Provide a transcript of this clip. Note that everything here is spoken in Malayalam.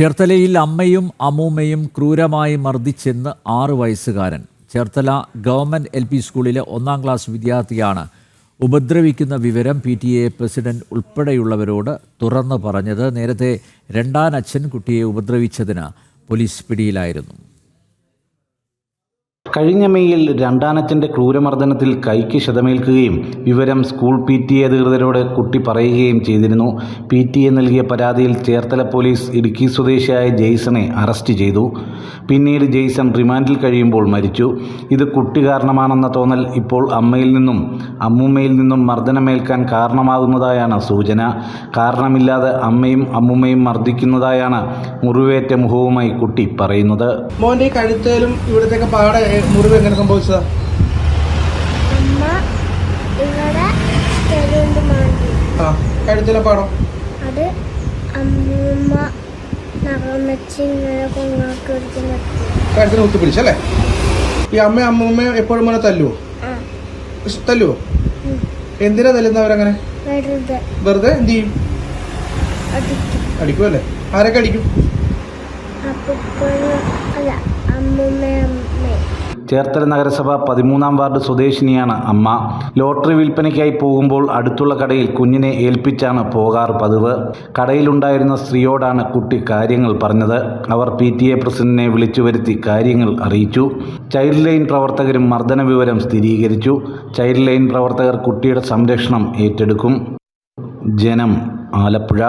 ചേർത്തലയിൽ അമ്മയും അമ്മൂമ്മയും ക്രൂരമായി മർദ്ദിച്ചെന്ന് ആറ് വയസ്സുകാരൻ. ചേർത്തല ഗവൺമെന്റ് എൽ പി സ്കൂളിലെ ഒന്നാം ക്ലാസ് വിദ്യാർത്ഥിയാണ് ഉപദ്രവിക്കുന്ന വിവരം പി ടി എ പ്രസിഡന്റ് ഉൾപ്പെടെയുള്ളവരോട് തുറന്നു പറഞ്ഞത്. നേരത്തെ രണ്ടാനച്ഛൻ കുട്ടിയെ ഉപദ്രവിച്ചതിന് പോലീസ് പിടിയിലായിരുന്നു. കഴിഞ്ഞ മെയ്യിൽ രണ്ടാനച്ഛന്റെ ക്രൂരമർദ്ദനത്തിൽ കൈക്ക് ക്ഷതമേൽക്കുകയും വിവരം സ്കൂൾ പി ടി എ അധികൃതരോട് കുട്ടി പറയുകയും ചെയ്തിരുന്നു. പി ടി എ നൽകിയ പരാതിയിൽ ചേർത്തല പോലീസ് ഇടുക്കി സ്വദേശിയായ ജെയ്സണെ അറസ്റ്റ് ചെയ്തു. പിന്നീട് ജെയ്സൺ റിമാൻഡിൽ കഴിയുമ്പോൾ മരിച്ചു. ഇത് കുട്ടി കാരണമാണെന്ന തോന്നൽ ഇപ്പോൾ അമ്മയിൽ നിന്നും അമ്മൂമ്മയിൽ നിന്നും മർദ്ദനമേൽക്കാൻ കാരണമാകുന്നതായാണ് സൂചന. കാരണമില്ലാതെ അമ്മയും അമ്മൂമ്മയും മർദ്ദിക്കുന്നതായാണ് മുറിവേറ്റ മുഖവുമായി കുട്ടി പറയുന്നത്. മോന്റെ കഴുത്തേലും ഇവിടത്തേക്ക് പാടെ മുറിവ് എങ്ങനെ സംഭവിച്ചതാ? ആ കഴുത്തിലെ പാടം. അത് അമ്മൂമ്മ കഴുത്തിന് ഈ അമ്മ അമ്മൂമ്മ എപ്പോഴും പോലെ തല്ലുവോ? തല്ലുവോ? എന്തിനാ തല്ലുന്നവരങ്ങനെ? വെറുതെ. വെറുതെ എന്ത് ചെയ്യും? അടിക്കും. അടിക്കുമല്ലേ ആരൊക്കെ അടിക്കും അപ്പൂപ്പനും അല്ല അമ്മൂമ്മ അമ്മേ ചേർത്തല നഗരസഭ പതിമൂന്നാം വാർഡ് സ്വദേശിനിയാണ് അമ്മ. ലോട്ടറി വിൽപ്പനയ്ക്കായി പോകുമ്പോൾ അടുത്തുള്ള കടയിൽ കുഞ്ഞിനെ ഏൽപ്പിച്ചാണ് പോകാറ് പതിവ്. കടയിലുണ്ടായിരുന്ന സ്ത്രീയോടാണ് കുട്ടി കാര്യങ്ങൾ പറഞ്ഞത്. അവർ പി ടി എ പ്രസിഡന്റിനെ വിളിച്ചു വരുത്തി കാര്യങ്ങൾ അറിയിച്ചു. ചൈൽഡ് ലൈൻ പ്രവർത്തകരും മർദ്ദന വിവരം സ്ഥിരീകരിച്ചു. ചൈൽഡ് ലൈൻ പ്രവർത്തകർ കുട്ടിയുടെ സംരക്ഷണം ഏറ്റെടുക്കും. ജനം ആലപ്പുഴ.